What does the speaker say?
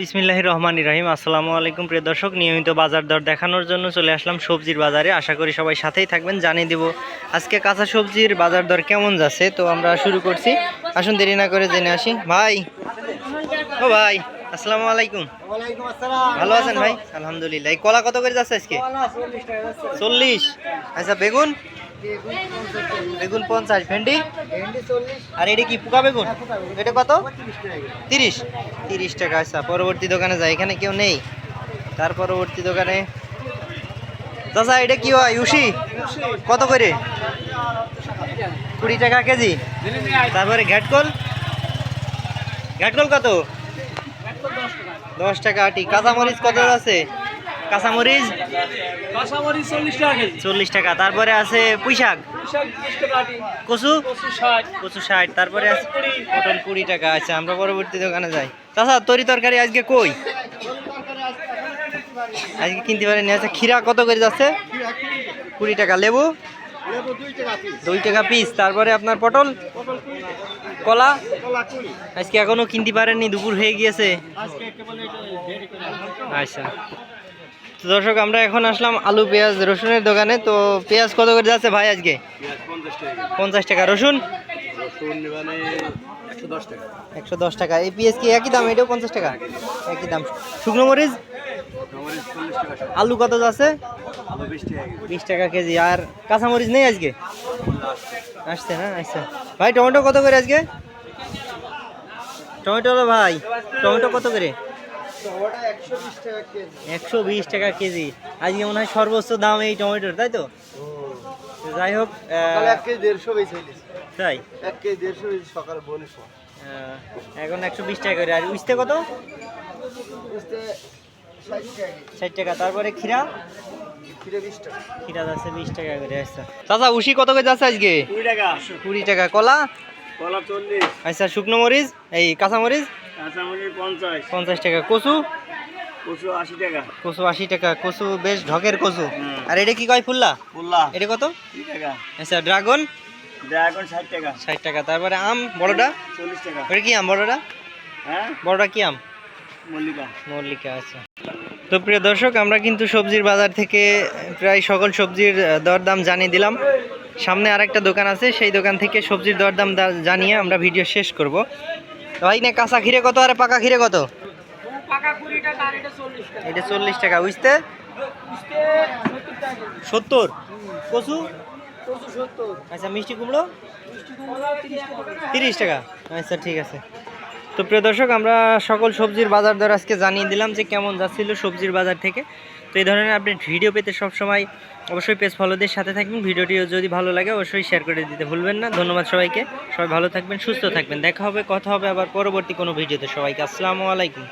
বিসমিল্লাহ রহমান রাহিম। আসসালামু আলাইকুম প্রিয় দর্শক নিয়মিত বাজার দর দেখানোর জন্য চলে আসলাম সবজির বাজারে। আশা করি সবাই সাথেই থাকবেন জানিয়ে দিব আজকে কাঁচা সবজির বাজার দর কেমন যাচ্ছে। তো আমরা শুরু করছি। আসুন দেরি না করে জেনে আসি। ভাই। ও ভাই আসসালামু আলাইকুম। ভালো আছেন ভাই? আলহামদুলিল্লাহ। এই কলা কত করে যাচ্ছে আজকে? চল্লিশ। আচ্ছা বেগুন? বেগুন পঞ্চাশ, ভেন্ডি? আর এটা কি পোকা বেগুন? এটা কত? তিরিশ। তিরিশ টাকা আচ্ছা পরবর্তী দোকানে যায় এখানে কেউ নেই। তার পরবর্তী দোকানে। চাচা, এটা কি হয় উশি কত করে? কুড়ি টাকা কেজি। তারপরে ঘ্যাটকল? ঘ্যাটকল কত? দশ টাকা আটি। কাঁচামরিচ কত আছে? কাঁচামরিচ? কাঁচামরিচ চল্লিশ টাকা কেজি। চল্লিশ টাকা। তারপরে আছে পুঁইশাক? কচু? কচু ষাট। তারপরে আছে পটল কুড়ি। টাকা। আচ্ছা আমরা পরবর্তী দোকানে যাই। চাচা তরি তরকারি আজকে কই? আজকে কিনতে পারেনি। আচ্ছা খিরা কত করে যাচ্ছে? কুড়ি টাকা। লেবু? দুই টাকা পিস তারপরে আপনার পটল? কলা? আজকে এখনও কিনতে পারেননি। দুপুর হয়ে গিয়েছে। আচ্ছা। তো দর্শক আমরা এখন আসলাম আলু পেঁয়াজ রসুনের দোকানে। তো পেঁয়াজ কত করে যাচ্ছে ভাই আজকে? পঞ্চাশ টাকা রসুন? একশো দশ টাকা। এই পেঁয়াজ কি একই দাম? এটাও পঞ্চাশ টাকা? একই দাম। শুকনো মরিচ? আলু কত যাচ্ছে? বিশ টাকা কেজি। আর কাঁচামরিচ নেই আজকে? আসছে। না? আচ্ছা ভাই টমেটো কত করে আজকে? টমেটো ভাই টমেটো কত করে? একশো বিশ টাকা কেজি। আজকে মনে হয় সর্বোচ্চ দাম এই টমেটোর তাই তো? তো যাই হোক এক কেজি দেড়শো বেশি তাই? এক কেজি দেড়শো বেশি সকালে এখন একশো বিশ টাকা করে। আর উঠতে কত? ষাট টাকা তারপরে খিরা ফিরে বিশ টাকা। খিরা যাচ্ছে বিশ টাকা করে আচ্ছা। চাচা উশি কত করে যাচ্ছে আজকে? কুড়ি টাকা। কুড়ি টাকা। কলা? কলা চল্লিশ। আচ্ছা শুকনো মরিচ এই কাঁচামরিচ কাঁচামরিচ পঞ্চাশ। পঞ্চাশ টাকা। কচু? কচু আশি টাকা। কচু আশি টাকা। কচু বেশ ঢকের কচু। আর এটা কি কয় ফুল্লা? বললা এটা কত? টাকা। আচ্ছা ড্রাগন? ড্রাগন ষাট টাকা। ষাট টাকা। তারপরে আম বড়টা? চল্লিশ টাকা। ওটা কি আম বড়টা? হ্যাঁ? বড়টা কি আম? মল্লিকা। মল্লিকা আচ্ছা। তো প্রিয় দর্শক আমরা কিন্তু সবজির বাজার থেকে প্রায় সকল সবজির দরদাম জানিয়ে দিলাম। সামনে আর একটা দোকান আছে সেই দোকান থেকে সবজির দরদাম জানিয়ে আমরা ভিডিও শেষ করব। তাই ভাই না কাঁচা খিরে কত আর পাকা খিরে কত? এটা চল্লিশ টাকা। বুঝতে সত্তর কচু? আচ্ছা মিষ্টি কুমড়ো? তিরিশ টাকা। আচ্ছা ঠিক আছে। তো প্রিয় দর্শক, আমরা সকল সবজির বাজার দর আজকে জানিয়ে দিলাম যে কেমন যাচ্ছিল সবজির বাজার থেকে। তো এই ধরনের আপনি ভিডিও পেতে সবসময় অবশ্যই পেজ ফলোদের সাথে থাকবেন। ভিডিওটি যদি ভালো লাগে, অবশ্যই শেয়ার করে দিতে ভুলবেন না। ধন্যবাদ সবাইকে। সবাই ভালো থাকবেন, সুস্থ থাকবেন। দেখা হবে, কথা হবে আবার পরবর্তী কোনো ভিডিওতে সবাইকে। আসসালামু আলাইকুম।